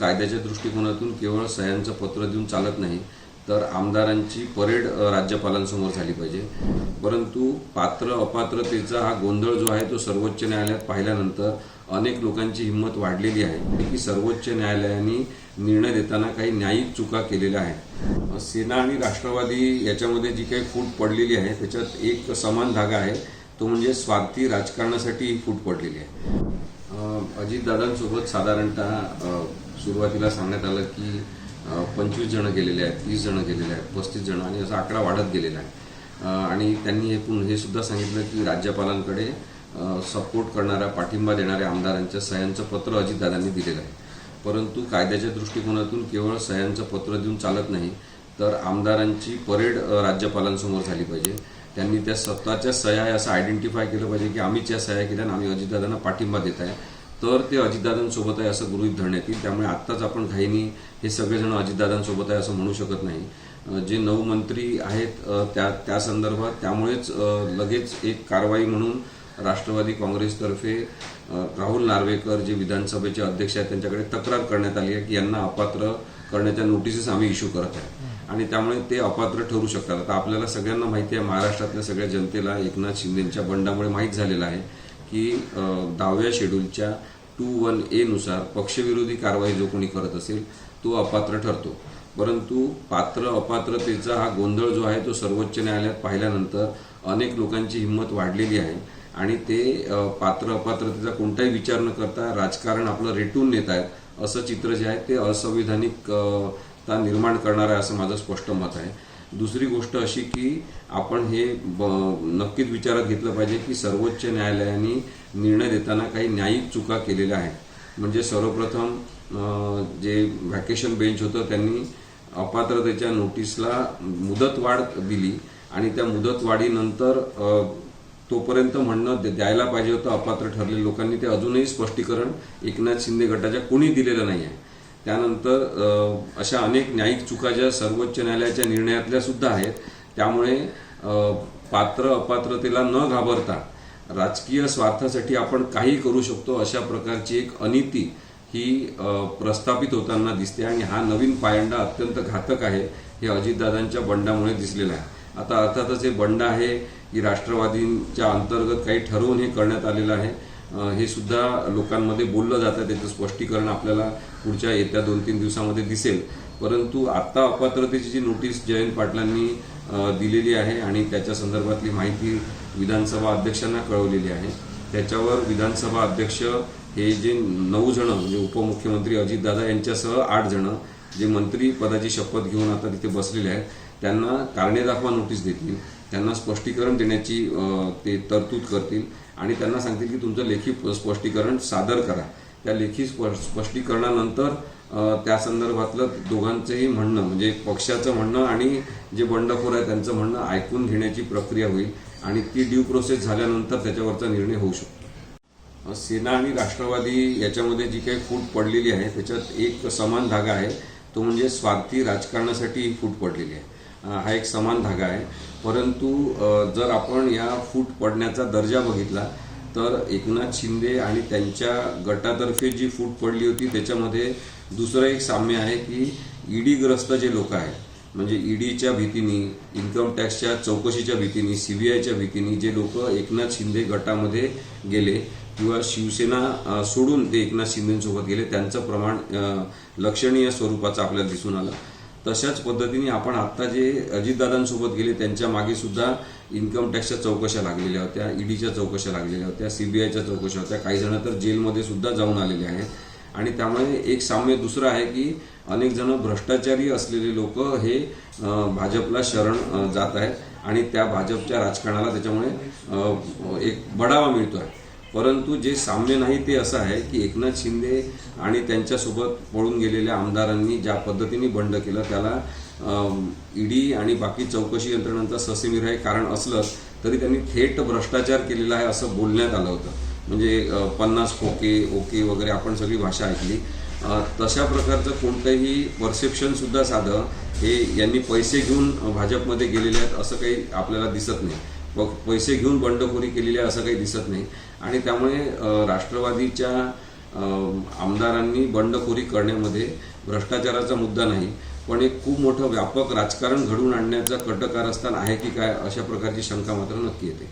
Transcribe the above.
कायद्याच्या दृष्टिकोनातून केवळ सह्यांचं पत्र देऊन चालत नाही तर आमदारांची परेड राज्यपालांसमोर झाली पाहिजे. परंतु पात्र अपात्रतेचा हा गोंधळ जो आहे तो सर्वोच्च न्यायालयात पाहिल्यानंतर अनेक लोकांची हिंमत वाढलेली आहे की सर्वोच्च न्यायालयाने निर्णय देताना काही न्यायिक चुका केलेल्या आहेत. सेना आणि राष्ट्रवादी याच्यामध्ये जी काही फूट पडलेली आहे त्याच्यात एक समान धागा आहे तो म्हणजे स्वार्थी राजकारणासाठी ही फूट पडलेली आहे. अजितदादांसोबत साधारणतः सुरुवातीला सांगण्यात आलं की पंचवीस जणं गेलेले आहेत तीस जणं गेलेले आहेत पस्तीस जणं आणि असा आकडा वाढत गेलेला आहे. आणि त्यांनी एकूण हे सुद्धा सांगितलं की राज्यपालांकडे सपोर्ट करणाऱ्या पाठिंबा देणाऱ्या आमदारांच्या सह्यांचं पत्र अजितदादांनी दिलेलं आहे. परंतु कायद्याच्या दृष्टिकोनातून केवळ सह्यांचं पत्र देऊन चालत नाही तर आमदारांची परेड राज्यपालांसमोर झाली पाहिजे. त्यांनी त्या स्वतःच्या सह्या असं आयडेंटिफाय केलं पाहिजे की आम्हीच या सह्या केल्या आणि आम्ही अजितदादांना पाठिंबा देत आहे. तर ते अजितदादांसोबत आहे असं गृहित धरण्यात येईल. त्यामुळे आत्ताच आपण घाईनी हे सगळेजण अजितदादांसोबत आहे असं म्हणू शकत नाही. जे नऊ मंत्री आहेत त्या त्या संदर्भात त्यामुळेच लगेच एक कारवाई म्हणून राष्ट्रवादी काँग्रेसतर्फे राहुल नार्वेकर जे विधानसभेचे अध्यक्ष आहेत त्यांच्याकडे तक्रार करण्यात आली आहे की यांना अपात्र करण्याच्या नोटिसेस आम्ही इश्यू करत आहे. आणि त्यामुळे ते अपात्र ठरू शकतात. आता आपल्याला सगळ्यांना माहिती आहे महाराष्ट्रातल्या सगळ्या जनतेला एकनाथ शिंदेच्या बंडामुळे माहीत झालेलं आहे की दहाव्या शेड्यूलच्या टू वन ए नुसार पक्षविरोधी कारवाई जो कोणी करत असेल तो अपात्र ठरतो. परंतु पात्र अपात्रतेचा हा गोंधळ जो आहे तो सर्वोच्च न्यायालयात पाहिल्यानंतर अनेक लोकांची हिंमत वाढलेली आहे. आणि ते पात्र अपात्रतेचा कोणताही विचार न करता राजकारण आपलं रेटून नेत आहेत असं चित्र जे आहे ते असंविधानिक निर्माण करणार आहे असं माझं स्पष्ट मत आहे. दुसरी गोष्ट अशी की आपण हे ब- नक्कीच विचारात घेतलं पाहिजे की सर्वोच्च न्यायालयाने निर्णय देताना काही न्यायिक चुका केलेल्या आहेत. म्हणजे सर्वप्रथम जे व्हॅकेशन बेंच होतं त्यांनी अपात्रतेच्या नोटीसला मुदतवाढ दिली आणि त्या मुदतवाढीनंतर तोपर्यंत म्हणणं द्यायला पाहिजे होतं अपात्र ठरलेल्या लोकांनी. ते अजूनही स्पष्टीकरण एकनाथ शिंदे गटाच्या कोणी दिलेलं नाही आहे त्यानंतर अशा अनेक न्यायिक चुका ज्या सर्वोच्च न्यायालयाच्या निर्णयातल्या सुद्धा आहेत त्यामुळे पात्र अपात्रतेला न घाबरता राजकीय स्वार्थासाठी आपण काही करू शकतो अशा प्रकारची एक अनिती ही प्रस्थापित होताना दिसते आणि हा नवीन पायंडा अत्यंत घातक आहे हे अजितदादांच्या बंडामुळे दिसलेलं आहे. आता अर्थातच हे बंड आहे की राष्ट्रवादींच्या अंतर्गत काही ठरवून हे करण्यात आलेलं आहे. हे सुद्धा लोकांमध्ये बोललं जातं त्याचं स्पष्टीकरण आपल्याला पुढच्या येत्या दोन तीन दिवसामध्ये दिसेल. परंतु आत्ता अपात्रतेची जी नोटीस जयंत पाटलांनी दिलेली आहे आणि त्याच्या संदर्भातली माहिती विधानसभा अध्यक्षांना कळवलेली आहे त्याच्यावर विधानसभा अध्यक्ष हे जे नऊ जण म्हणजे उपमुख्यमंत्री अजितदादा यांच्यासह आठ जण जे मंत्री पदाची शपथ घेऊन आता तिथे बसलेले आहेत त्यांना कारणे दाखवा नोटीस देतील. त्यांना स्पष्टीकरण देण्याची ते तरतूद करतील. आणि त्यांना सांगतील की तुमचं लेखी स्पष्टीकरण सादर करा. त्या लेखी स्प- स्पष्टीकरणानंतर त्या संदर्भातलं दोघांचंही म्हणणं म्हणजे पक्षाचं म्हणणं आणि जे बंडखोर आहे त्यांचं म्हणणं ऐकून घेण्याची प्रक्रिया होईल. आणि ती ड्यू प्रोसेस झाल्यानंतर त्याच्यावरचा निर्णय होऊ शकतो. सेना आणि राष्ट्रवादी याच्यामध्ये जी काही फूट पडलेली आहे त्याच्यात एक समान धागा आहे. तो म्हणजे स्वार्थी राजकारणासाठी ही फूट पडलेली आहे. हा एक समान धागा आहे. परंतु जर आपण या फूट पडण्याचा दर्जा बघितला तर एकनाथ शिंदे आणि त्यांच्या गटातर्फे जी फूट पडली होती त्याच्यामध्ये दुसरं एक साम्य आहे की ईडीग्रस्त जे लोक आहेत म्हणजे ईडीच्या भीतीने इन्कम टॅक्सच्या चौकशीच्या भीतीने सीबीआयच्या भीतीने जे लोक एकनाथ शिंदे गटामध्ये गेले किंवा शिवसेना सोडून ते एकनाथ शिंदेसोबत गेले त्यांचं प्रमाण लक्षणीय स्वरूपाचं आपल्याला दिसून आलं. तशाच पद्धतीने आपण आता जे अजितदादांसोबत गेले त्यांच्या मागे सुद्धा इन्कम टॅक्सच्या चौकशा लागलेल्या होत्या ईडीच्या चौकशा लागलेल्या होत्या सीबीआयच्या चौकशा होत्या. काही जण तर जेलमध्ये सुद्धा जाऊन आलेले आहेत. आणि त्यामुळे एक साम्य दुसरं आहे की अनेक जण भ्रष्टाचारी असलेले लोक हे भाजपला शरण जात आहेत. आणि त्या भाजपच्या राजकारणाला त्याच्यामुळे एक बढावा मिळतो आहे परंतु जे साम्य नाही ते असं आहे की एकनाथ शिंदे आणि त्यांच्यासोबत पळून गेलेल्या आमदारांनी ज्या पद्धतीने बंड केलं त्याला ईडी आणि बाकी चौकशी यंत्रणांचा ससेमिर कारण असलं तरी त्यांनी थेट भ्रष्टाचार केलेला आहे असं बोलण्यात आलं होतं. म्हणजे पन्नास खोके ओके वगैरे आपण सगळी भाषा ऐकली. तशा प्रकारचं कोणतंही परसेप्शनसुद्धा साधं हे यांनी पैसे घेऊन भाजपमध्ये गेलेले आहेत असं काही आपल्याला दिसत नाही. प- पैसे घेऊन बंडखोरी केलेली आहे असं काही दिसत नाही. आणि त्यामुळे राष्ट्रवादीच्या आमदारांनी बंडखोरी करण्यामध्ये भ्रष्टाचाराचा मुद्दा नाही पण एक खूप मोठं व्यापक राजकारण घडवून आणण्याचा कटकारस्थान आहे की काय अशा प्रकारची शंका मात्र नक्की येते.